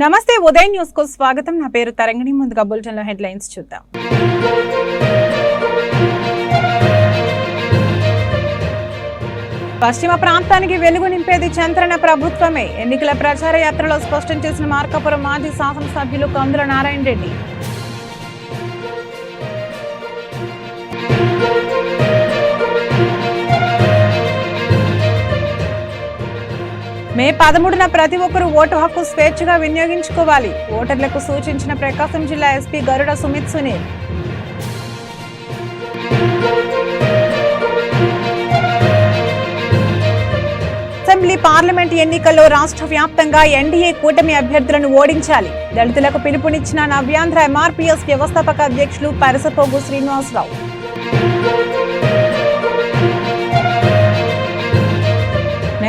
నమస్తే ఉదయ న్యూస్కు స్వాగతం. నా పేరు తరంగిణి. ముందుగా బులెటిన్లో హెడ్లైన్స్ చూద్దాం. పశ్చిమ ప్రాంతానికి వెలుగు నింపేది చంద్రన ప్రభుత్వమే. ఎన్నికల ప్రచార యాత్రలో స్పష్టం చేసిన మార్కాపురం మాజీ శాసనసభ్యులు కందుల నారాయణ రెడ్డి. మే పదమూడున ప్రతి ఒక్కరూ ఓటు హక్కు స్వేచ్ఛగా వినియోగించుకోవాలి. ఓటర్లకు సూచించిన ప్రకాశం జిల్లా SP Garuda Sumit Sunil. Assembly parliament ఎన్నికల్లో రాష్ట్ర వ్యాప్తంగా ఎన్డీఏ కూటమి అభ్యర్థులను ఓడించాలి. దళితులకు పిలుపునిచ్చిన నవ్యాంధ్ర ఎంఆర్పీఎస్ వ్యవస్థాపక అధ్యక్షులు పరసపోగు శ్రీనివాసరావు.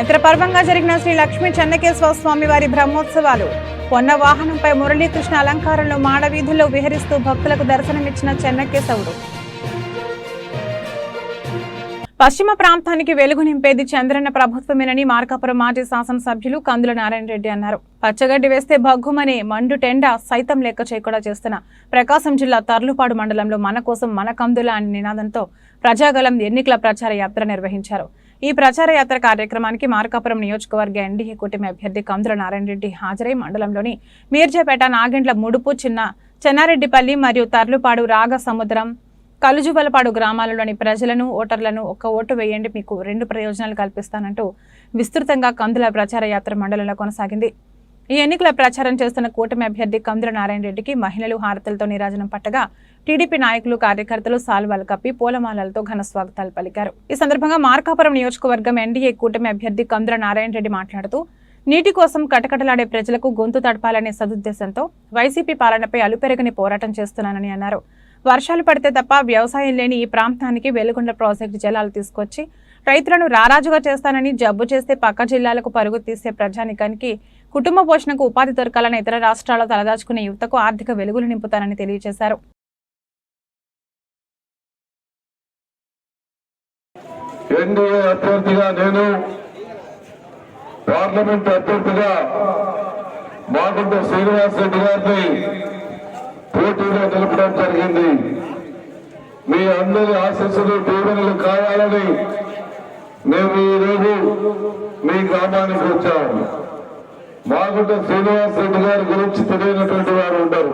నేత్రపర్వంగా జరిగిన శ్రీ లక్ష్మీ చెన్నకేశ్వర స్వామి వారి బ్రహ్మోత్సవాలు. పొన్న వాహనంపై మురళీకృష్ణ అలంకారంలో మాడవీధుల్లో విహరిస్తూ భక్తులకు దర్శనమిచ్చిన చెన్నకేశవుడు. పశ్చిమ ప్రాంతానికి వెలుగు నింపేది చంద్రన్న ప్రభుత్వమేనని మార్కాపురం మాజీ శాసనసభ్యులు కందుల నారాయణ రెడ్డి అన్నారు. పచ్చగడ్డి వేస్తే భగ్గుమనే మండు టెండ సైతం లెక్క చేయకుండా చేస్తున్న ప్రకాశం జిల్లా తర్లుపాడు మండలంలో మన కోసం మన కందుల అనే నినాదంతో ప్రజాగలం ఎన్నికల ప్రచార యాత్ర నిర్వహించారు. ఈ ప్రచార యాత్ర కార్యక్రమానికి మార్కాపురం నియోజకవర్గ ఎన్డీఏ కూటమి అభ్యర్థి కందుల నారాయణ రెడ్డి హాజరై మండలంలోని మీర్జాపేట నాగెండ్ల ముడుపు చిన్న చెన్నారెడ్డిపల్లి మరియు తర్లుపాడు రాగ సముద్రం కలుజువలపాడు గ్రామాలలోని ప్రజలను ఓటర్లను ఒక్క ఓటు వేయండి మీకు రెండు ప్రయోజనాలు కల్పిస్తానంటూ విస్తృతంగా కందుల ప్రచార యాత్ర మండలంలో కొనసాగింది. ఈ ఎన్నికల ప్రచారం చేస్తున్న కూటమి అభ్యర్థి కందుల నారాయణ రెడ్డికి మహిళలు హారతలతో నీరాజనం పట్టగా టీడీపీ నాయకులు కార్యకర్తలు సాల్వాలు కప్పి పూలమాలలతో ఘన స్వాగతాలు పలికారు. ఈ సందర్భంగా మార్కాపురం నియోజకవర్గం ఎన్డీఏ కూటమి అభ్యర్థి కందుల నారాయణ రెడ్డి మాట్లాడుతూ నీటి కోసం కటకటలాడే ప్రజలకు గొంతు తడపాలనే సదుద్దేశంతో వైసీపీ పాలనపై అలుపెరగని పోరాటం చేస్తున్నానని అన్నారు. వర్షాలు పడితే తప్ప వ్యవసాయం లేని ఈ ప్రాంతానికి వెలుగొండ ప్రాజెక్టు జలాలు తీసుకొచ్చి రైతులను రారాజుగా చేస్తానని జబ్బు చేస్తే పక్క జిల్లాలకు పరుగు తీసే ప్రజానికానికి కుటుంబ పోషణకు ఉపాధి దొరకాలని ఇతర రాష్ట్రాల్లో తలదాచుకునే యువతకు ఆర్థిక వెలుగులు నింపుతానని తెలియజేశారు. ఎన్డీఏ అభ్యర్థిగా నేను పార్లమెంట్ అభ్యర్థిగా మాగుంట శ్రీనివాస్ రెడ్డి గారిని పోటీలో నిలపడం జరిగింది. మీ అందరి ఆశస్సులు దీవెనలు కావాలని మేము ఈరోజు మీ గ్రామానికి వచ్చాము మాగుంట శ్రీనివాస్ రెడ్డి గారి గురించి తెలియనటువంటి వారు ఉండరు.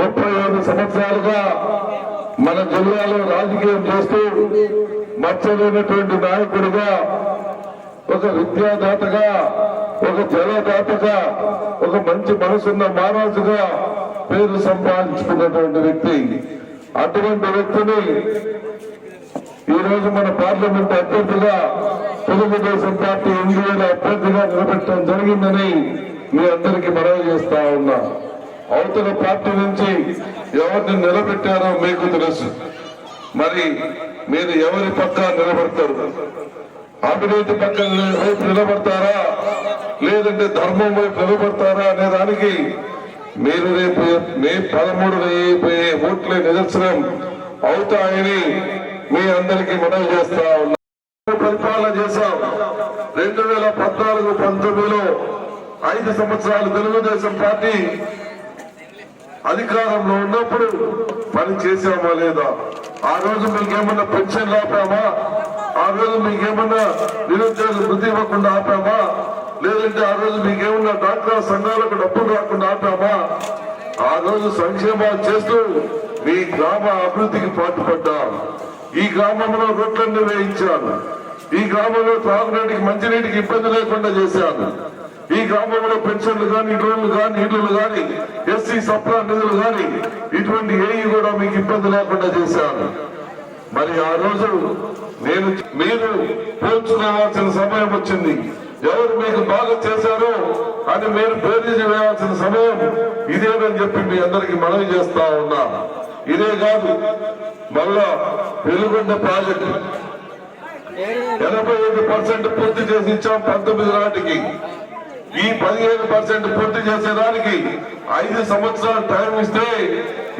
ముప్పై ఐదు సంవత్సరాలుగా మన జిల్లాలో రాజకీయం చేస్తూ మచ్చలేనటువంటి నాయకుడిగా ఒక విద్యాదాతగా ఒక జలదాతగా ఒక మంచి మనసున్న మహారాజుగా పేరు సంపాదించుకున్నటువంటి వ్యక్తి. అటువంటి వ్యక్తిని ఈ రోజు మన పార్లమెంట్ అభ్యర్థిగా తెలుగుదేశం పార్టీ ఎన్డీఏల అభ్యర్థిగా నిలబెట్టడం జరిగిందని మీ అందరికీ మనవి చేస్తా ఉన్నా. అవతల పార్టీ నుంచి ఎవరిని నిలబెట్టారో మీకు తెలుసు. మరి మీరు ఎవరి పక్క నిలబడతారు? అవినీతి పక్క వైపు నిలబడతారా? లేదంటే ధర్మం వైపు నిలబడతారా అనే దానికి మీరు రేపు మే పదమూడు అయిపోయే ఓట్లే నిదర్శనం అవుతాయని మీ అందరికీ మనవి చేస్తా ఉన్నా. పరిపాలన చేశాం. రెండు వేల పద్నాలుగు పంతొమ్మిదిలో ఐదు సంవత్సరాలు తెలుగుదేశం పార్టీ అధికారంలో ఉన్నప్పుడు పని చేసామా లేదా? ఆ రోజు మీకేమన్నా పెన్షన్ ఆపామా? ఆ రోజు మీకేమన్నా నిరుద్యోగ వృద్ధి ఇవ్వకుండా ఆపామా? లేదంటే ఆ రోజు మీకేమన్నా డాక్టర్ సంఘాలకు డబ్బులు రాకుండా ఆపామా? ఆ రోజు సంక్షేమాలు చేస్తూ మీ గ్రామ అభివృద్ధికి పాటుపడ్డాం. ఈ గ్రామంలో రోడ్లన్నీ వేయించాను. ఈ గ్రామంలో త్రాగునీటికి మంచినీటికి ఇబ్బంది లేకుండా చేశాను. ఈ గ్రామంలో పెన్షన్లు కానీ లోన్లు కానీ ఇళ్ళు కానీ ఎస్సీ సప్లా నిధులు కానీ ఇటువంటి ఏవి కూడా మీకు ఇబ్బంది లేకుండా చేశాను మరి ఆ రోజు నేను మీరు పోల్చుకోవాల్సిన సమయం వచ్చింది. ఎవరు మీకు బాగా చేశారో అని మీరు బేరీజు వేయాల్సిన సమయం ఇదేనని చెప్పి మీ అందరికి మనవి చేస్తా ఉన్నా. ఇదే కాదు మళ్ళా వెలుగొండ ప్రాజెక్టు. ఎనభై ఐదు పర్సెంట్ పూర్తి చేసి ఇచ్చాం పంతొమ్మిది నాటికి. ఈ పదిహేను పర్సెంట్ పూర్తి చేసేదానికి ఐదు సంవత్సరాలు టైం ఇస్తే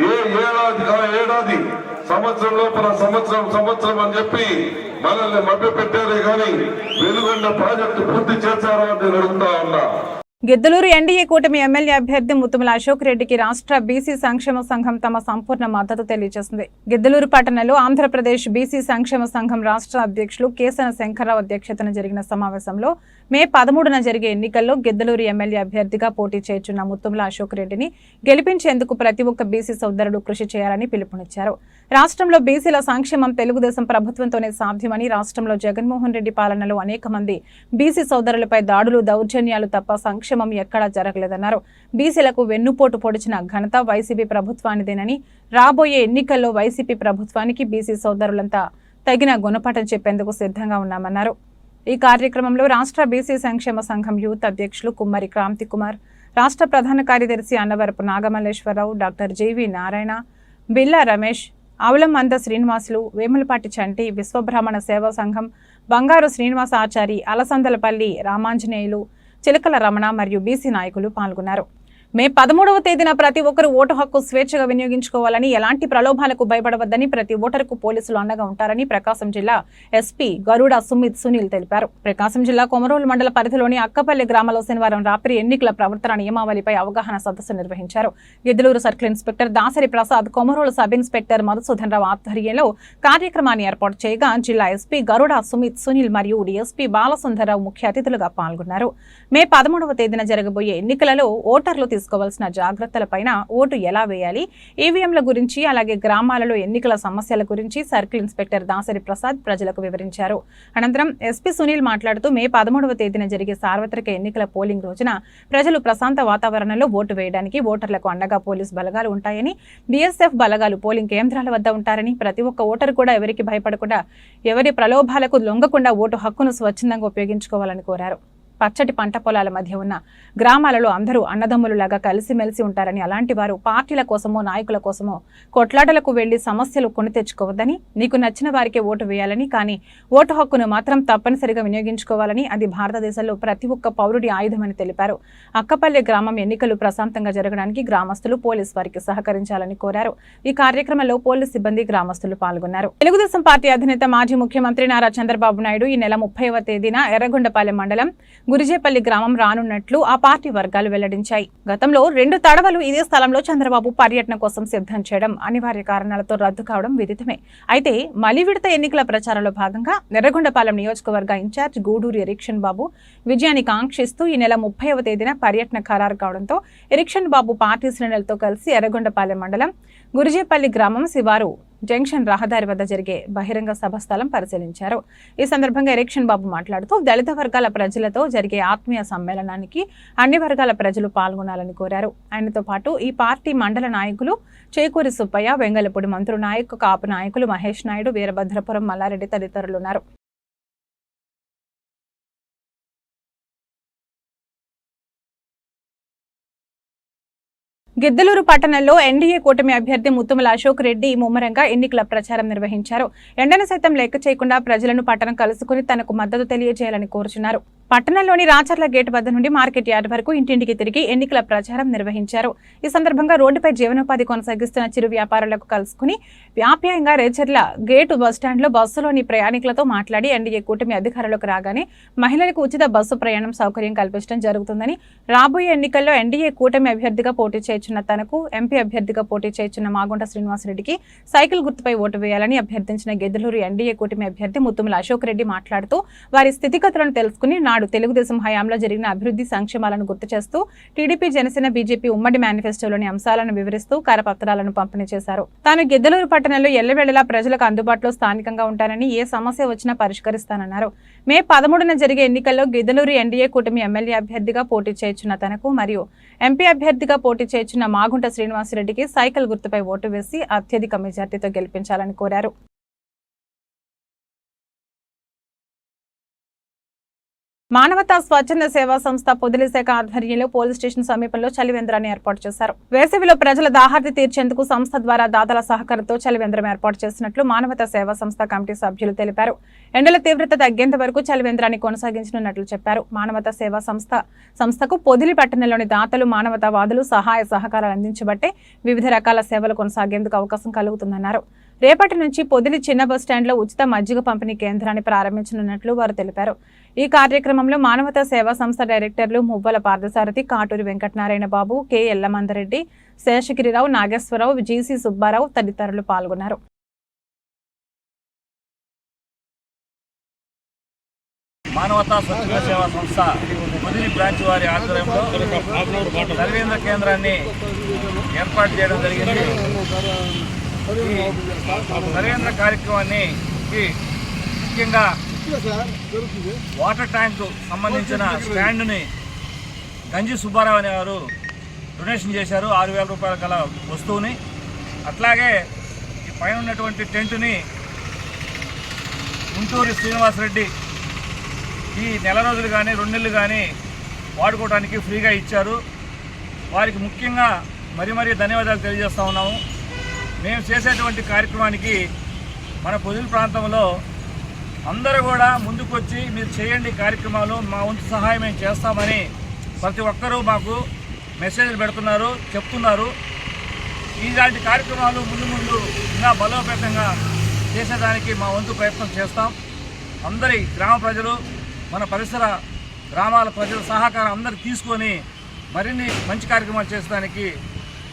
ఏ ఏడాది ఏడాది సంవత్సరం లోపల సంవత్సరం సంవత్సరం అని చెప్పి మనల్ని మభ్య పెట్టారే కానీ వెలుగొండ ప్రాజెక్టు పూర్తి చేశారా అని అడుగుతా ఉన్నా. గిద్దలూరు ఎన్డీఏ కూటమి ఎమ్మెల్యే అభ్యర్థి ముత్తుమల అశోక్ రెడ్డికి రాష్ట్ర బీసీ సంక్షేమ సంఘం తమ సంపూర్ణ మద్దతు తెలియజేసింది. గిద్దలూరు పట్టణంలో ఆంధ్రప్రదేశ్ బీసీ సంక్షేమ సంఘం రాష్ట్ర అధ్యక్షులు కేసన శంకర్రావు అధ్యక్షతన జరిగిన సమావేశంలో మే పదమూడున జరిగే ఎన్నికల్లో గిద్దలూరు ఎమ్మెల్యే అభ్యర్థిగా పోటీ చేస్తున్న ముత్తుముల అశోక్ రెడ్డిని గెలిపించేందుకు ప్రతి ఒక్క బీసీ సోదరుడు కృషి చేయాలని పిలుపునిచ్చారు. రాష్ట్రంలో బీసీల సంక్షేమం తెలుగుదేశం ప్రభుత్వంతోనే సాధ్యమని రాష్ట్రంలో జగన్మోహన్ రెడ్డి పాలనలో అనేక మంది బీసీ సోదరులపై దాడులు దౌర్జన్యాలు తప్ప సంక్షేమం ఎక్కడా జరగలేదన్నారు. బీసీలకు వెన్నుపోటు పొడిచిన ఘనత వైసీపీ ప్రభుత్వానిదేనని రాబోయే ఎన్నికల్లో వైసీపీ ప్రభుత్వానికి బీసీ సోదరులంతా తగిన గుణపాఠం చెప్పేందుకు సిద్ధంగా ఉన్నామన్నారు. ఈ కార్యక్రమంలో రాష్ట్ర బీసీ సంక్షేమ సంఘం యూత్ అధ్యక్షులు కుమ్మరి క్రాంతి కుమార్ రాష్ట్ర ప్రధాన కార్యదర్శి అన్నవరపు నాగమల్లేశ్వరరావు డాక్టర్ జేవి నారాయణ బిల్లా రమేష్ ఆవులం మంద శ్రీనివాసులు వేములపాటి చంటి విశ్వబ్రాహ్మణ సేవా సంఘం బంగారు శ్రీనివాస ఆచారి అలసందలపల్లి రామాంజనేయులు చిలకల రమణ మరియు బీసీ నాయకులు పాల్గొన్నారు. మే పదమూడవ తేదీన ప్రతి ఒక్కరూ ఓటు హక్కు స్వేచ్ఛగా వినియోగించుకోవాలని ఎలాంటి ప్రలోభాలకు భయపడవద్దని ప్రతి ఓటరుకు పోలీసులు అండగా ఉంటారని ప్రకాశం జిల్లా ఎస్పీ గరుడ సుమిత్ సునీల్ తెలిపారు. ప్రకాశం జిల్లా కొమరోలు మండల పరిధిలోని అక్కపల్లి గ్రామంలో శనివారం రాత్రి ఎన్నికల ప్రవర్తన నియమావళిపై అవగాహన సదస్సు నిర్వహించారు. Giddaluru circle inspector Dasari Prasad Komarolu sub inspector Madhusudan Rao ఆధ్వర్యంలో కార్యక్రమాన్ని ఏర్పాటు చేయగా జిల్లా ఎస్పీ గరుడ సుమిత్ సునీల్ మరియు డీఎస్పీ బాలసుందరరావు ముఖ్య అతిథులుగా పాల్గొన్నారు. మే పదమూడవ తేదీన జరగబోయే ఎన్నికలలో ఓటర్లు తీసుకోవాల్సిన జాగ్రత్తలపైన ఓటు ఎలా వేయాలి? ఈవీఎంల గురించి అలాగే గ్రామాలలో ఎన్నికల సమస్యల గురించి సర్కిల్ ఇన్స్పెక్టర్ దాసరి ప్రసాద్ ప్రజలకు వివరించారు. అనంతరం ఎస్పీ సునీల్ మాట్లాడుతూ మే పదమూడవ తేదీన జరిగే సార్వత్రిక ఎన్నికల పోలింగ్ రోజున ప్రజలు ప్రశాంత వాతావరణంలో ఓటు వేయడానికి ఓటర్లకు అండగా పోలీసు బలగాలు ఉంటాయని బీఎస్ఎఫ్ బలగాలు పోలింగ్ కేంద్రాల వద్ద ఉంటారని ప్రతి ఒక్క ఓటరు కూడా ఎవరికి భయపడకుండా ఎవరి ప్రలోభాలకు లొంగకుండా ఓటు హక్కును స్వచ్ఛందంగా ఉపయోగించుకోవాలని కోరారు. పచ్చటి పంట పొలాల మధ్య ఉన్న గ్రామాలలో అందరూ అన్నదమ్ములులాగా కలిసిమెలిసి ఉంటారని అలాంటి వారు పార్టీల కోసమో నాయకుల కోసమో కొట్లాటలకు వెళ్ళి సమస్యలు కొని తెచ్చుకోవద్దని నీకు నచ్చిన వారికే ఓటు వేయాలని కానీ ఓటు హక్కును మాత్రం తప్పనిసరిగా వినియోగించుకోవాలని అది భారతదేశంలో ప్రతి ఒక్క పౌరుడి ఆయుధమని తెలిపారు. అక్కపల్లె గ్రామం ఎన్నికలు ప్రశాంతంగా జరగడానికి గ్రామస్తులు పోలీస్ వారికి సహకరించాలని కోరారు. ఈ కార్యక్రమంలో పోలీస్ సిబ్బంది గ్రామస్తులు పాల్గొన్నారు. తెలుగుదేశం పార్టీ అధినేత మాజీ ముఖ్యమంత్రి నారా చంద్రబాబు నాయుడు ఈ నెల ముప్పైవ తేదీన ఎర్రగొండపాలెం మండలం గురిజేపల్లి గ్రామం రానున్నట్లు ఆ పార్టీ వర్గాలు వెల్లడించాయి. గతంలో రెండు తడవలు ఇదే స్థలంలో చంద్రబాబు పర్యటన కోసం సిద్ధం చేయడం అనివార్య కారణాలతో రద్దు కావడం విదితమే. అయితే మలి విడత ఎన్నికల ప్రచారంలో భాగంగా నెర్రగొండపాలెం నియోజకవర్గ ఇన్ఛార్జ్ గూడూరు ఎరిక్షన్ బాబు విజయాన్ని కాంక్షిస్తూ ఈ నెల ముప్పైవ తేదీన పర్యటన ఖరారు కావడంతో ఎరిక్షన్ బాబు పార్టీ శ్రేణులతో కలిసి ఎర్రగొండపాలెం మండలం గురిజేపల్లి గ్రామం శివారు జంక్షన్ రహదారి వద్ద జరిగే బహిరంగ సభ స్థలం పరిశీలించారు. ఈ సందర్భంగా ఎరిక్షన్ బాబు మాట్లాడుతూ దళిత వర్గాల ప్రజలతో జరిగే ఆత్మీయ సమ్మేళనానికి అన్ని వర్గాల ప్రజలు పాల్గొనాలని కోరారు. ఆయనతో పాటు ఈ పార్టీ మండల నాయకులు చేకూరి సుబ్బయ్య వెంగళపూడి మంత్రు నాయక్ కాపు నాయకులు మహేష్ నాయుడు వీరభద్రపురం మల్లారెడ్డి తదితరులున్నారు గిద్దలూరు పట్టణంలో ఎన్డీఏ కూటమి అభ్యర్థి ముత్తుమల అశోక్ రెడ్డి ముమ్మరంగా ఎన్నికల ప్రచారం నిర్వహించారు. ఎండను సైతం లెక్క చేయకుండా ప్రజలను పట్టణం కలుసుకుని తనకు మద్దతు తెలియజేయాలని కోరుచున్నారు. పట్టణంలోని రాచర్ల గేట్ వద్ద నుండి మార్కెట్ యార్డ్ వరకు ఇంటింటికి తిరిగి ఎన్నికల ప్రచారం నిర్వహించారు. ఈ సందర్భంగా రోడ్డుపై జీవనోపాధి కొనసాగిస్తున్న చిరు వ్యాపారులకు కలుసుకుని వ్యాప్యంగా రేచర్ల గేటు బస్టాండ్లో బస్సులోని ప్రయాణికులతో మాట్లాడి ఎన్డీఏ కూటమి అధికారంలోకి రాగానే మహిళలకు ఉచిత బస్సు ప్రయాణం సౌకర్యం కల్పించడం జరుగుతుందని రాబోయే ఎన్నికల్లో ఎన్డీఏ కూటమి అభ్యర్థిగా పోటీ చేస్తున్న తనకు ఎంపీ అభ్యర్థిగా పోటీ చేస్తున్న మాగుంట శ్రీనివాసరెడ్డికి సైకిల్ గుర్తుపై ఓటు వేయాలని అభ్యర్థించిన గెద్దలూరు ఎన్డీఏ కూటమి అభ్యర్థి ముత్తుముల అశోక్ రెడ్డి మాట్లాడుతూ వారి స్థితిగతులను తెలుసుకుని నాడు తెలుగుదేశం హయాంలో జరిగిన అభివృద్ధి సంక్షేమాలను గుర్తు చేస్తూ టీడీపీ జనసేన బీజేపీ ఉమ్మడి మేనిఫెస్టోలోని అంశాలను వివరిస్తూ కరపత్రాలను పంపిణీ చేశారు. తాను గిద్దలూరు పట్టణంలో ఎల్లవేళలా ప్రజలకు అందుబాటులో స్థానికంగా ఉంటానని ఏ సమస్య వచ్చినా పరిష్కరిస్తానన్నారు. మే పదమూడున జరిగే ఎన్నికల్లో గిద్దలూరు ఎన్డీఏ కూటమి ఎమ్మెల్యే అభ్యర్థిగా పోటీ చేయుచున్న తనకు మరియు ఎంపీ అభ్యర్థిగా పోటీ చేయుచున్న మాగుంట శ్రీనివాసరెడ్డికి సైకిల్ గుర్తుపై ఓటు వేసి అత్యధిక మెజార్టీతో గెలిపించాలని కోరారు. మానవతా స్వచ్ఛంద సేవా సంస్థ పొదిలి శాఖ ఆధ్వర్యంలో పోలీస్ స్టేషన్ సమీపంలో చలివేంద్రాన్ని ఏర్పాటు చేశారు. వేసవిలో ప్రజల దాహార్తి తీర్చేందుకు సంస్థ ద్వారా దాతల సహకారంతో చలివేంద్రం ఏర్పాటు చేసినట్లు మానవతా సేవా సంస్థ కమిటీ సభ్యులు తెలిపారు. ఎండల తీవ్రత తగ్గేంత వరకు చలివేంద్రాన్ని కొనసాగించనున్నట్లు చెప్పారు. మానవతా సేవా సంస్థ సంస్థకు పొదిలి పట్టణంలోని దాతలు మానవతావాదులు సహాయ సహకారాలు అందించబట్టే వివిధ రకాల సేవలు కొనసాగేందుకు అవకాశం కలుగుతుందన్నారు. రేపటి నుంచి పొదిలి చిన్న బస్ ఉచిత మజ్జిగ పంపిణీ కేంద్రాన్ని ప్రారంభించనున్నట్లు వారు తెలిపారు. ఈ కార్యక్రమంలో మానవతా సేవా సంస్థ డైరెక్టర్లు మువ్వల పార్థసారథి కాటూరి వెంకటనారాయణ బాబు కె. ఎల్లమందరెడ్డి శేషగిరిరావు నాగేశ్వరరావు జీసీ సుబ్బారావు తదితరులు పాల్గొన్నారు. మానవతా స్వచ్ఛంద సేవా సంస్థ ముదిరి బ్రాంచ్ వారి ఆధ్వర్యంలో సర్వేంద్ర కేంద్రాన్ని ఏర్పాటు చేయడం జరిగింది. ఈ సర్వేంద్ర కార్యక్రమాన్ని ముఖ్యంగా వాటర్ ట్యాంకు సంబంధించిన స్టాండ్ని గంజి సుబ్బారావు అనే వారు డొనేషన్ చేశారు. ఆరు వేల రూపాయల గల వస్తువుని. అట్లాగే ఈ పైన ఉన్నటువంటి టెంటుని గుంటూరు శ్రీనివాసరెడ్డి ఈ నెల రోజులు కానీ రెండు నెలలు కానీ వాడుకోవడానికి ఫ్రీగా ఇచ్చారు. వారికి ముఖ్యంగా మరీ మరీ ధన్యవాదాలు తెలియజేస్తా ఉన్నాము. మేము చేసేటువంటి కార్యక్రమానికి మన పొదిలి ప్రాంతంలో అందరూ కూడా ముందుకొచ్చి మీరు చేయండి కార్యక్రమాలు మా వంతు సహాయం మేము చేస్తామని ప్రతి ఒక్కరూ మాకు మెసేజ్లు పెడుతున్నారు చెప్తున్నారు. ఇలాంటి కార్యక్రమాలు ముందు ముందు ఇంకా బలోపేతంగా చేసేదానికి మా వంతు ప్రయత్నం చేస్తాం. అందరి గ్రామ ప్రజలు మన పరిసర గ్రామాల ప్రజల సహకారం అందరు తీసుకొని మరిన్ని మంచి కార్యక్రమాలు చేసేదానికి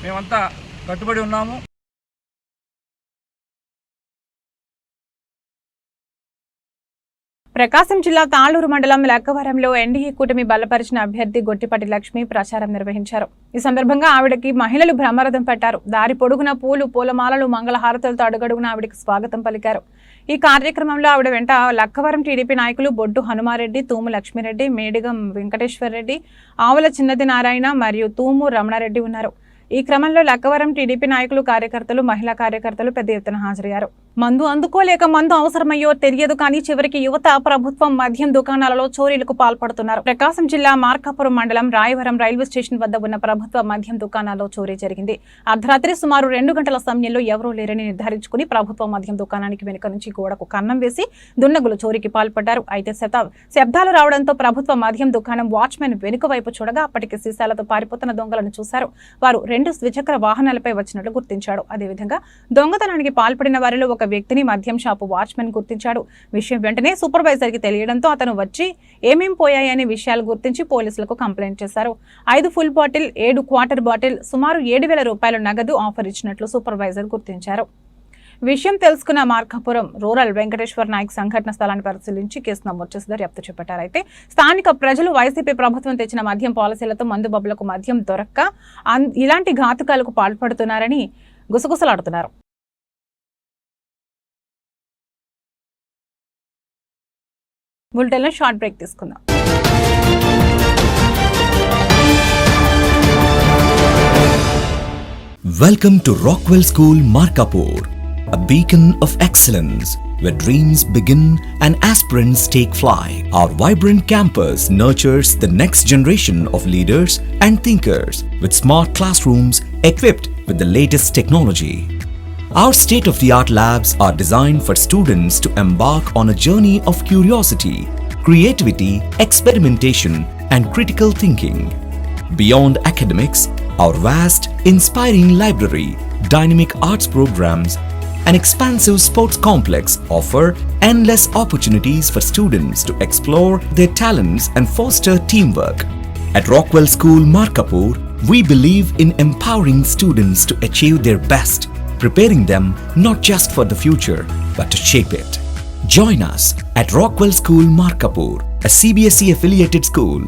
మేమంతా కట్టుబడి ఉన్నాము. ప్రకాశం జిల్లా తాళూరు మండలం లక్కవరంలో ఎన్డీఏ కూటమి బలపరిచిన అభ్యర్థి గొట్టిపాటి లక్ష్మి ప్రచారం నిర్వహించారు. ఈ సందర్భంగా ఆవిడకి మహిళలు భ్రమరథం పట్టారు. దారి పొడుగున పూలు పూలమాలలు మంగళహారతులతో అడుగడుగున ఆవిడకి స్వాగతం పలికారు. ఈ కార్యక్రమంలో ఆవిడ వెంట లక్కవరం టీడీపీ నాయకులు బొడ్డు హనుమారెడ్డి తూము లక్ష్మిరెడ్డి మేడిగం వెంకటేశ్వరరెడ్డి ఆవుల చిన్నది నారాయణ మరియు తూము రమణారెడ్డి ఉన్నారు. ఈ క్రమంలో లక్కవరం టీడీపీ నాయకులు కార్యకర్తలు మహిళా కార్యకర్తలు పెద్ద ఎత్తున హాజరయ్యారు. మందు అందుకోలేక మందు అవసరమయ్యో తెలియదు కానీ చివరికి యువత ప్రభుత్వం మద్యం దుకాణాలలో చోరీలకు పాల్పడుతున్నారు. ప్రకాశం జిల్లా మార్కాపురం మండలం రాయవరం రైల్వే స్టేషన్ వద్ద ఉన్న ప్రభుత్వ మద్యం దుకాణాల్లో చోరీ జరిగింది. అర్ధరాత్రి సుమారు రెండు గంటల సమయంలో ఎవరూ లేరని నిర్ధారించుకుని ప్రభుత్వ మద్యం దుకాణానికి వెనుక నుంచి గోడకు కన్నం వేసి దున్నగులు చోరీకి పాల్పడ్డారు. అయితే శత శబ్దాలు రావడంతో ప్రభుత్వ మద్యం దుకాణం వాచ్మెన్ వెనుక వైపు చూడగా అప్పటికి సీసాలతో పారిపోతున్న దొంగలను చూశారు. వారు రెండు ద్విచక్ర వాహనాలపై వచ్చినట్లు గుర్తించాడు. అదేవిధంగా దొంగతనానికి పాల్పడిన వారిలో ఒక వ్యక్తిని మద్యం షాపు వాచ్మెన్ గుర్తించాడు. విషయం వెంటనే సూపర్వైజర్కి తెలియడంతో అతను వచ్చి ఏమేం పోయాయనే విషయాలు గుర్తించి పోలీసులకు కంప్లైంట్ చేశారు. ఐదు ఫుల్ బాటిల్ ఏడు క్వార్టర్ బాటిల్ సుమారు ఏడు వేల రూపాయల నగదు ఆఫర్ ఇచ్చినట్లు సూపర్వైజర్ గుర్తించారు. విషయం తెలుసుకున్న మార్కాపురం రూరల్ వెంకటేశ్వర నాయక్ సంఘటన స్థలాన్ని పరిశీలించి కేసు నమోదు చేసి దర్యాప్తు చేపట్టారు. అయితే స్థానిక ప్రజలు వైసీపీ ప్రభుత్వం తెచ్చిన మద్యం పాలసీలతో మందు బబ్బులకు మద్యం దొరక్క అన్- ఇలాంటి ఘాతుకాలకు పాల్పడుతున్నారని గుసగుసలాడుతున్నారు. బులెటిన్లో షార్ట్ బ్రేక్ తీసుకుందాం. Welcome to Rockwell school Markapur a beacon of excellence where dreams begin and aspirants take flight. Our vibrant campus nurtures the next generation of leaders and thinkers with smart classrooms equipped with the latest technology. Our state of the art labs are designed for students to embark on a journey of curiosity, creativity, experimentation, and critical thinking. Beyond academics, our vast, inspiring library, dynamic arts programs, and expansive sports complex offer endless opportunities for students to explore their talents and foster teamwork. At Rockwell School Markapur, we believe in empowering students to achieve their best, preparing them not just for the future, but to shape it. Join us at Rockwell School Markapur, a CBSE affiliated school.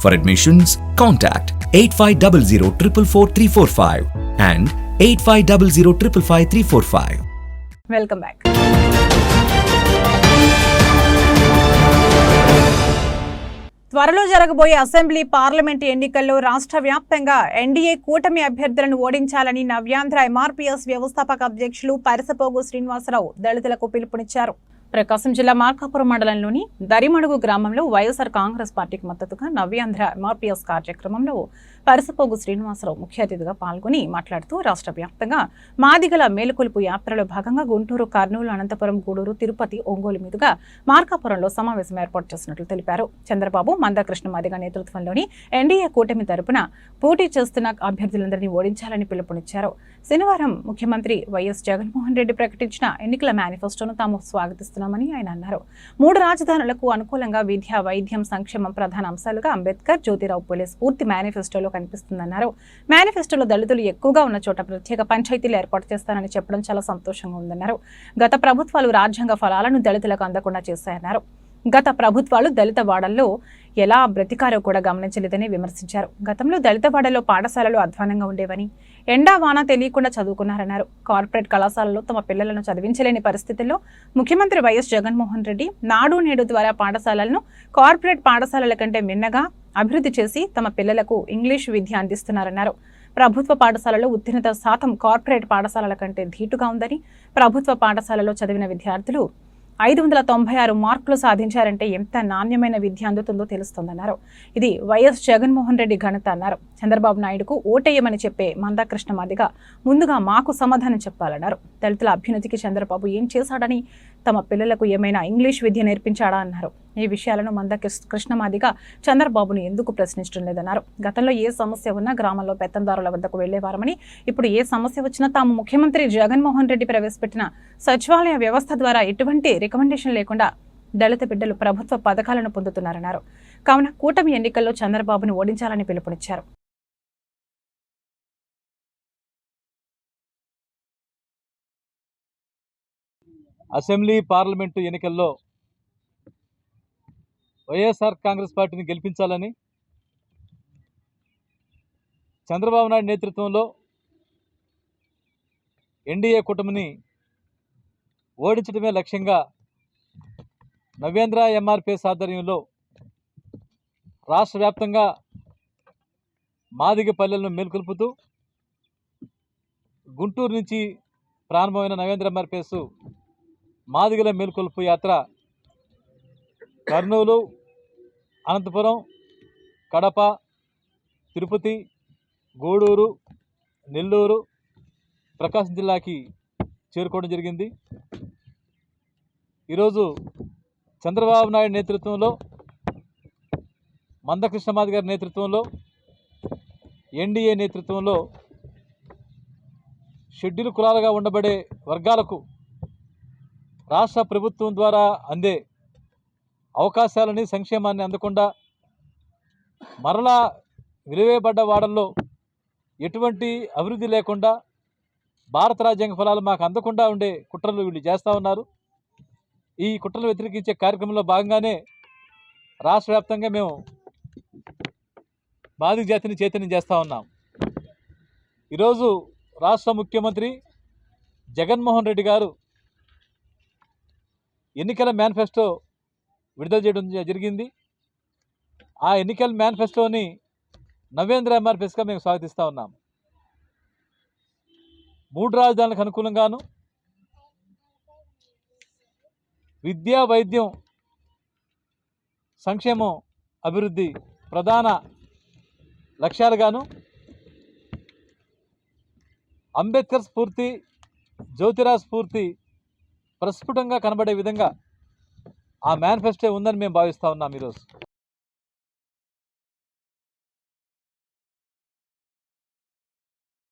For admissions, contact 8500 44345 and 8500 55345. Welcome back త్వరలో జరగబోయే assembly parliament ఎన్నికల్లో రాష్ట్ర వ్యాప్తంగా NDA కూటమి అభ్యర్థులను ఓడించాలని నవ్యాంధ్ర MRPS వ్యవస్థాపక అధ్యక్షులు పరిసపోగు శ్రీనివాసరావు దళితులకు పిలుపునిచ్చారు ప్రకాశం జిల్లా మార్కాపురం మండలంలోని దరిమడుగు గ్రామంలో వైఎస్ఆర్ కాంగ్రెస్ పార్టీకి మద్దతుగా నవ్యాంధ్ర ఎంఆర్పీఎస్ కార్యక్రమంలో పరసపోగు శ్రీనివాసరావు ముఖ్య అతిథిగా పాల్గొని మాట్లాడుతూ రాష్ట్ర వ్యాప్తంగా మాదిగల మేలుకొలుపు యాత్రలో భాగంగా గుంటూరు కర్నూలు అనంతపురం గూడూరు తిరుపతి ఒంగోలు మీదుగా మార్కాపురంలో సమావేశం ఏర్పాటు చేసినట్లు తెలిపారు. చంద్రబాబు మందకృష్ణ మాదిగ నేతృత్వంలోని ఎన్డీఏ కూటమి తరపున పోటీ చేస్తున్న అభ్యర్థులందరినీ ఓడించాలని పిలుపునిచ్చారు. శనివారం ముఖ్యమంత్రి వైఎస్ జగన్మోహన్ రెడ్డి ప్రకటించిన ఎన్నికల మేనిఫెస్టోను తాము స్వాగతిస్తున్నామని ఆయన అన్నారు. మూడు రాజధానులకు అనుకూలంగా విద్య వైద్యం సంక్షేమం ప్రధాన అంశాలుగా అంబేద్కర్ జ్యోతిరావు పూలే స్ఫూర్తి మేనిఫెస్టోలో కనిపిస్తుందన్నారు. మేనిఫెస్టోలో దళితులు ఎక్కువగా ఉన్న చోట ప్రత్యేక పంచాయతీలు ఏర్పాటు చేస్తానని చెప్పడం చాలా సంతోషంగా ఉందన్నారు. గత ప్రభుత్వాలు రాజ్యాంగ ఫలాలను దళితులకు అందకుండా చేశాయన్నారు. గత ప్రభుత్వాలు దళిత వాడల్లో ఎలా బ్రతికారో కూడా గమనించలేదని విమర్శించారు. గతంలో దళిత వాడలో పాఠశాలలు అధ్వానంగా ఉండేవని ఎండా వాన తెలియకుండా చదువుకున్నారన్నారు. కార్పొరేట్ కళాశాలలో తమ పిల్లలను చదివించలేని పరిస్థితుల్లో ముఖ్యమంత్రి వైఎస్ జగన్మోహన్ రెడ్డి నాడు నేడు ద్వారా పాఠశాలలను కార్పొరేట్ పాఠశాలల కంటే మిన్నగా అభివృద్ధి చేసి తమ పిల్లలకు ఇంగ్లీష్ విద్య అందిస్తున్నారన్నారు. ప్రభుత్వ పాఠశాలలో ఉత్తీర్ణత శాతం కార్పొరేట్ పాఠశాలల కంటే ధీటుగా ఉందని ప్రభుత్వ పాఠశాలలో చదివిన విద్యార్థులు ఐదు వందల తొంభై ఆరు మార్కులు సాధించారంటే ఎంత నాణ్యమైన విద్య అందుతుందో తెలుస్తోందన్నారు. ఇది వైఎస్ జగన్మోహన్ రెడ్డి ఘనత అన్నారు. చంద్రబాబు నాయుడుకు ఓటేయమని చెప్పే మందాకృష్ణ మాదిగా ముందుగా మాకు సమాధానం చెప్పాలన్నారు. దళితుల అభ్యున్నతికి చంద్రబాబు ఏం చేశాడని తమ పిల్లలకు ఏమైనా ఇంగ్లీష్ విద్య నేర్పించాడా అన్నారు. ఈ విషయాలను మంద కృష్ణమాదిగా చంద్రబాబును ఎందుకు ప్రశ్నించడం లేదన్నారు. గతంలో ఏ సమస్య ఉన్నా గ్రామంలో పెత్తందారుల వద్దకు వెళ్ళేవారమని ఇప్పుడు ఏ సమస్య వచ్చినా తాము ముఖ్యమంత్రి జగన్మోహన్ రెడ్డి ప్రవేశపెట్టిన సచివాలయ వ్యవస్థ ద్వారా ఎటువంటి రికమెండేషన్ లేకుండా దళిత బిడ్డలు ప్రభుత్వ పథకాలను పొందుతున్నారన్నారు. కావున కూటమి ఎన్నికల్లో చంద్రబాబును ఓడించాలని పిలుపునిచ్చారు. అసెంబ్లీ పార్లమెంటు ఎన్నికల్లో వైఎస్ఆర్ కాంగ్రెస్ పార్టీని గెలిపించాలని చంద్రబాబు నాయుడు నేతృత్వంలో ఎన్డీఏ కూటమిని ఓడించడమే లక్ష్యంగా నవేంద్ర ఎంఆర్పిఎస్ ఆధ్వర్యంలో రాష్ట్ర వ్యాప్తంగా మాదిగ పల్లెలను మేల్కొల్పుతూ గుంటూరు నుంచి ప్రారంభమైన నవేంద్ర ఎంఆర్పిఎస్ మాదిగల మేల్కొల్పు యాత్ర కర్నూలు అనంతపురం కడప తిరుపతి గూడూరు నెల్లూరు ప్రకాశం జిల్లాకి చేరుకోవడం జరిగింది. ఈరోజు చంద్రబాబు నాయుడు నేతృత్వంలో మందకృష్ణమాది గారి నేతృత్వంలో ఎన్డీఏ నేతృత్వంలో షెడ్యూల్ కులాలుగా ఉండబడే వర్గాలకు రాష్ట్ర ప్రభుత్వం ద్వారా అందే అవకాశాలని సంక్షేమాన్ని అందకుండా మరలా విలువేయబడ్డ వాడల్లో ఎటువంటి అభివృద్ధి లేకుండా భారత రాజ్యాంగ ఫలాలు మాకు అందకుండా ఉండే కుట్రలు వీళ్ళు చేస్తూ ఉన్నారు. ఈ కుట్రలు వ్యతిరేకించే కార్యక్రమంలో భాగంగానే రాష్ట్ర వ్యాప్తంగా మేము బాధిక జాతిని చైతన్యం చేస్తూ ఉన్నాం. ఈరోజు రాష్ట్ర ముఖ్యమంత్రి జగన్మోహన్ రెడ్డి గారు ఎన్నికల మేనిఫెస్టో విడుదల చేయడం జరిగింది. ఆ ఎన్నికల మేనిఫెస్టోని నవేంద్ర ఎంఆర్పిఎస్గా మేము స్వాగతిస్తూ ఉన్నాం. మూడు రాజధానులకు అనుకూలంగాను విద్యా వైద్యం సంక్షేమం అభివృద్ధి ప్రధాన లక్ష్యాలుగాను అంబేద్కర్ స్ఫూర్తి జ్యోతిరాజ్ స్ఫూర్తి ప్రస్ఫుటంగా కనబడే విధంగా ఆ మేనిఫెస్టో ఉందని మేము భావిస్తూ ఉన్నాం ఈరోజు.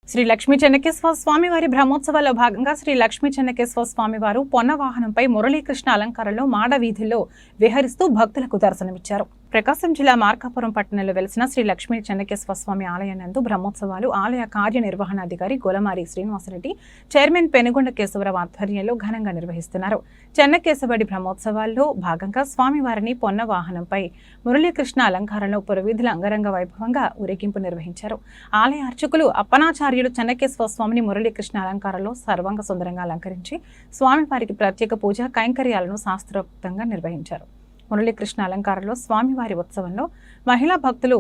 శ్రీ లక్ష్మీ చెన్నకేశ్వర స్వామివారి బ్రహ్మోత్సవాల్లో భాగంగా శ్రీ లక్ష్మీ చెన్నకేశ్వర స్వామివారు పొన్న వాహనంపై మురళీకృష్ణ అలంకారంలో మాడ వీధుల్లో విహరిస్తూ భక్తులకు దర్శనమిచ్చారు. ప్రకాశం జిల్లా మార్కాపురం పట్టణంలో వెలిసిన శ్రీ లక్ష్మీ చెన్నకేశ్వర స్వామి ఆలయం నందు బ్రహ్మోత్సవాలు ఆలయ కార్యనిర్వహణాధికారి గోలమారి శ్రీనివాసరెడ్డి చైర్మన్ పెనుగొండ కేశవరావు ఆధ్వర్యంలో ఘనంగా నిర్వహిస్తున్నారు. చెన్నకేశవడి బ్రహ్మోత్సవాల్లో భాగంగా స్వామివారిని పొన్న వాహనంపై మురళీకృష్ణ అలంకారంలో పురవీధుల అంగరంగ వైభవంగా ఊరేగింపు నిర్వహించారు. ఆలయ అర్చకులు అప్పనాచార్యులు చెన్నకేశ్వర స్వామిని మురళీకృష్ణ అలంకారంలో సర్వాంగ సుందరంగా అలంకరించి స్వామివారికి ప్రత్యేక పూజ కైంకర్యాలను శాస్త్రోక్తంగా నిర్వహించారు. మురళీకృష్ణ అలంకారంలో స్వామివారి ఉత్సవంలో మహిళా భక్తులు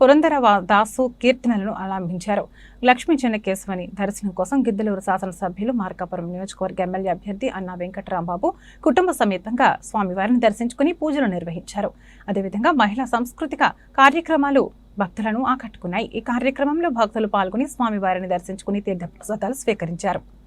పురంధర దాసు కీర్తనలను ఆలంభించారు. లక్ష్మీ చెన్నకేశవని దర్శనం కోసం గిద్దలూరు శాసనసభ్యులు మార్కాపురం నియోజకవర్గ ఎమ్మెల్యే అభ్యర్థి అన్నా వెంకటరాంబాబు కుటుంబ సమేతంగా స్వామివారిని దర్శించుకుని పూజలు నిర్వహించారు. అదేవిధంగా మహిళా సాంస్కృతిక కార్యక్రమాలు భక్తులను ఆకట్టుకున్నాయి. ఈ కార్యక్రమంలో భక్తులు పాల్గొని స్వామివారిని దర్శించుకుని తీర్థప్రసాదాలు స్వీకరించారు.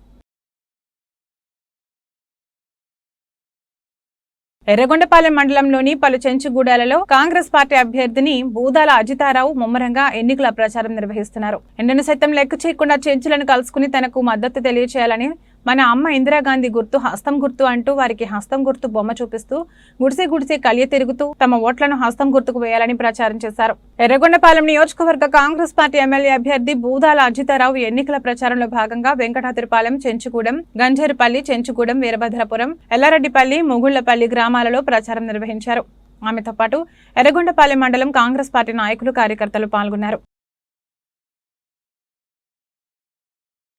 ఎర్రగొండపాలెం మండలంలోని పలు చెంచుగూడాలలో కాంగ్రెస్ పార్టీ అభ్యర్థిని బూదాల అజితారావు ముమ్మరంగా ఎన్నికల ప్రచారం నిర్వహిస్తున్నారు. ఎండను సైతం లెక్క చేయకుండా చెంచులను కలుసుకుని తనకు మద్దతు తెలియజేయాలని మన అమ్మ ఇందిరాగాంధీ గుర్తు హస్తం గుర్తు అంటూ వారికి హస్తం గుర్తు బొమ్మ చూపిస్తూ గుడిసె గుడిసె కలియ తిరుగుతూ తమ ఓట్లను హస్తం గుర్తుకు వేయాలని ప్రచారం చేశారు. ఎర్రగొండపాలెం నియోజకవర్గ కాంగ్రెస్ పార్టీ ఎమ్మెల్యే అభ్యర్థి బూదాల అజితారావు ఎన్నికల ప్రచారంలో భాగంగా వెంకటాద్రిపాలెం చెంచుగూడెం గంజేరుపల్లి చెంచుగూడెం వీరభద్రపురం ఎల్లారెడ్డిపల్లి ముగుళ్ళపల్లి గ్రామాలలో ప్రచారం నిర్వహించారు. ఆమెతో పాటు ఎర్రగొండపాలెం మండలం కాంగ్రెస్ పార్టీ నాయకులు కార్యకర్తలు పాల్గొన్నారు.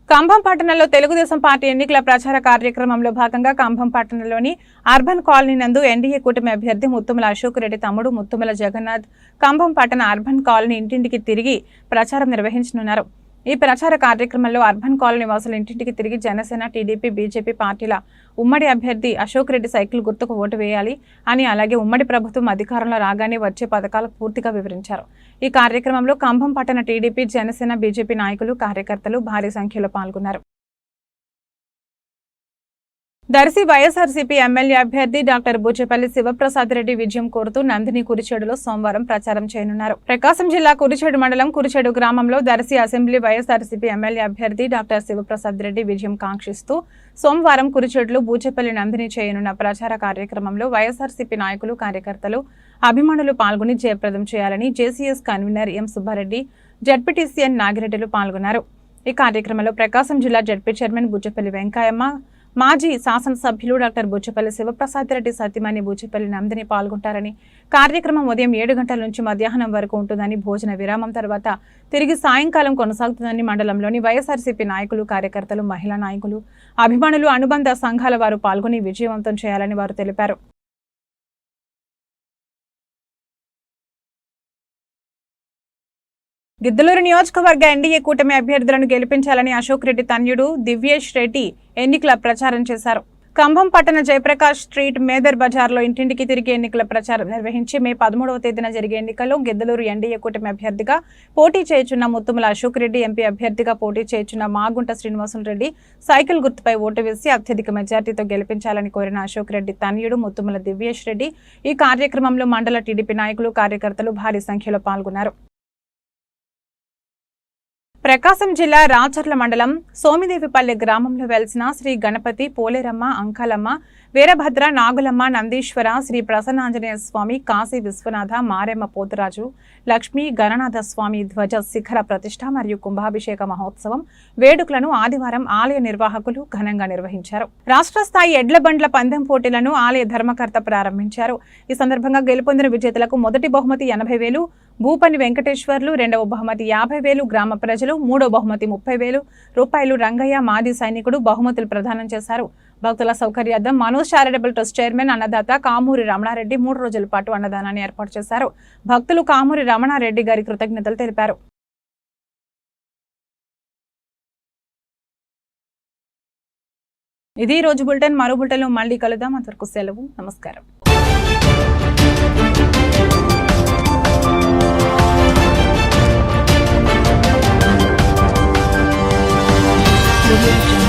కంభం పట్టణంలో తెలుగుదేశం పార్టీ ఎన్నికల ప్రచార కార్యక్రమంలో భాగంగా కంభం పట్టణంలోని అర్బన్ కాలనీ నందు ఎన్డీఏ కూటమి అభ్యర్థి ముత్తుమల అశోక్ రెడ్డి తమ్ముడు ముత్తుమల జగన్నాథ్ కంభం పట్టణ అర్బన్ కాలనీ ఇంటింటికి తిరిగి ప్రచారం నిర్వహించనున్నారు. ఈ ప్రచార కార్యక్రమంలో అర్బన్ కాలనీ వాసులు ఇంటింటికి తిరిగి జనసేన టీడీపీ బీజేపీ పార్టీల ఉమ్మడి అభ్యర్థి అశోక్ రెడ్డి సైకిల్ గుర్తుకు ఓటు వేయాలి అని అలాగే ఉమ్మడి ప్రభుత్వం అధికారంలో రాగానే వచ్చే పథకాలు పూర్తిగా వివరించారు. ఈ కార్యక్రమంలో కంభం పట్టణ టీడీపీ జనసేన బీజేపీ నాయకులు కార్యకర్తలు భారీ సంఖ్యలో పాల్గొన్నారు. దర్శి వైఎస్ఆర్సీపీ ఎమ్మెల్యే అభ్యర్థి డాక్టర్ బుచ్చపల్లి శివప్రసాద్ రెడ్డి విజయం కోరుతూ నందిని కురిచేడులో సోమవారం ప్రచారం చేయనున్నారు. ప్రకాశం జిల్లా కురిచేడు మండలం కురిచేడు గ్రామంలో దర్శి అసెంబ్లీ వైఎస్ఆర్సీపీ ఎమ్మెల్యే అభ్యర్థి డాక్టర్ శివప్రసాద్ రెడ్డి విజయం కాంక్షిస్తూ సోమవారం కురిచేడులో బూచేపల్లి నందిని చేయనున్న ప్రచార కార్యక్రమంలో వైఎస్ఆర్సీపీ నాయకులు కార్యకర్తలు అభిమానులు పాల్గొని జయప్రదం చేయాలని జేసీఎస్ కన్వీనర్ ఎం సుబ్బారెడ్డి జడ్పీటీసీఎన్ నాగిరెడ్డిలు పాల్గొన్నారు. ఈ కార్యక్రమంలో ప్రకాశం జిల్లా జడ్పీ చైర్మన్ బుచ్చపల్లి వెంకయ్యమ్మ మాజీ శాసనసభ్యులు డాక్టర్ బుచ్చపల్లి శివప్రసాద్ రెడ్డి సత్యమణి బుచ్చపల్లి నందిని పాల్గొంటారని కార్యక్రమం ఉదయం ఏడు గంటల నుంచి మధ్యాహ్నం వరకు ఉంటుందని భోజన విరామం తర్వాత తిరిగి సాయంకాలం కొనసాగుతుందని మండలంలోని వైఎస్ఆర్సీపీ నాయకులు కార్యకర్తలు మహిళా నాయకులు అభిమానులు అనుబంధ సంఘాల వారు పాల్గొని విజయవంతం చేయాలని వారు తెలిపారు. గిద్దలూరు నియోజకవర్గ ఎన్డీఏ కూటమి అభ్యర్థులను గెలిపించాలని అశోక్ రెడ్డి తన్యుడు దివ్యేష్ రెడ్డి ఎన్నికల ప్రచారం చేశారు. కంభం పట్టణ జయప్రకాష్ స్ట్రీట్ మేదర్ బజార్లో ఇంటింటికి తిరిగి ఎన్నికల ప్రచారం నిర్వహించి మే పదమూడవ తేదీన జరిగే ఎన్నికల్లో గిద్దలూరు ఎన్డీఏ కూటమి అభ్యర్థిగా పోటీ చేయుచున్న ముత్తుమల అశోక్ రెడ్డి ఎంపీ అభ్యర్థిగా పోటీ చేయుచున్న మాగుంట శ్రీనివాసులు రెడ్డి సైకిల్ గుర్తుపై ఓటు వేసి అత్యధిక మెజార్టీతో గెలిపించాలని కోరిన అశోక్ రెడ్డి తనయుడు ముత్తుమల దివ్యేష్ రెడ్డి ఈ కార్యక్రమంలో మండల టీడీపీ నాయకులు కార్యకర్తలు భారీ సంఖ్యలో పాల్గొన్నారు. ప్రకాశం జిల్లా రాచర్ల మండలం సోమిదేవిపల్లె గ్రామంలో వెలిసిన శ్రీ గణపతి పోలేరమ్మ అంకాలమ్మ వీరభద్ర నాగులమ్మ నందీశ్వర శ్రీ ప్రసన్నాంజనేయ స్వామి కాశీ విశ్వనాథ మారెమ్మ పోతురాజు లక్ష్మీ గణనాథ స్వామి ధ్వజ శిఖర ప్రతిష్ట మరియు కుంభాభిషేక మహోత్సవం వేడుకలను ఆదివారం ఆలయ నిర్వాహకులు ఘనంగా నిర్వహించారు. రాష్ట్ర స్థాయి ఎడ్ల బండ్ల పందెం పోటీలను ఆలయ ధర్మకర్త ప్రారంభించారు. ఈ సందర్భంగా గెలుపొందిన విజేతలకు మొదటి బహుమతి ఎనభై వేలు భూపని వెంకటేశ్వర్లు రెండవ బహుమతి యాభై వేలు గ్రామ ప్రజలు మూడో బహుమతి ముప్పై వేలు రూపాయలు రంగయ్య మాజీ సైనికుడు బహుమతులు ప్రదానం చేశారు. భక్తుల సౌకర్యార్థం మనోజ్ చారిటబుల్ ట్రస్ట్ చైర్మన్ అన్నదాత కామూరి రమణారెడ్డి మూడు రోజుల పాటు అన్నదానాన్ని ఏర్పాటు చేశారు. భక్తులు కామూరి రమణారెడ్డి గారి కృతజ్ఞతలు తెలిపారు. ఇది రోజు బులెటిన్. మరో బులెటిన్లో మళ్ళీ కలుద్దాం. అంతవరకు సెలవు. నమస్కారం. Audio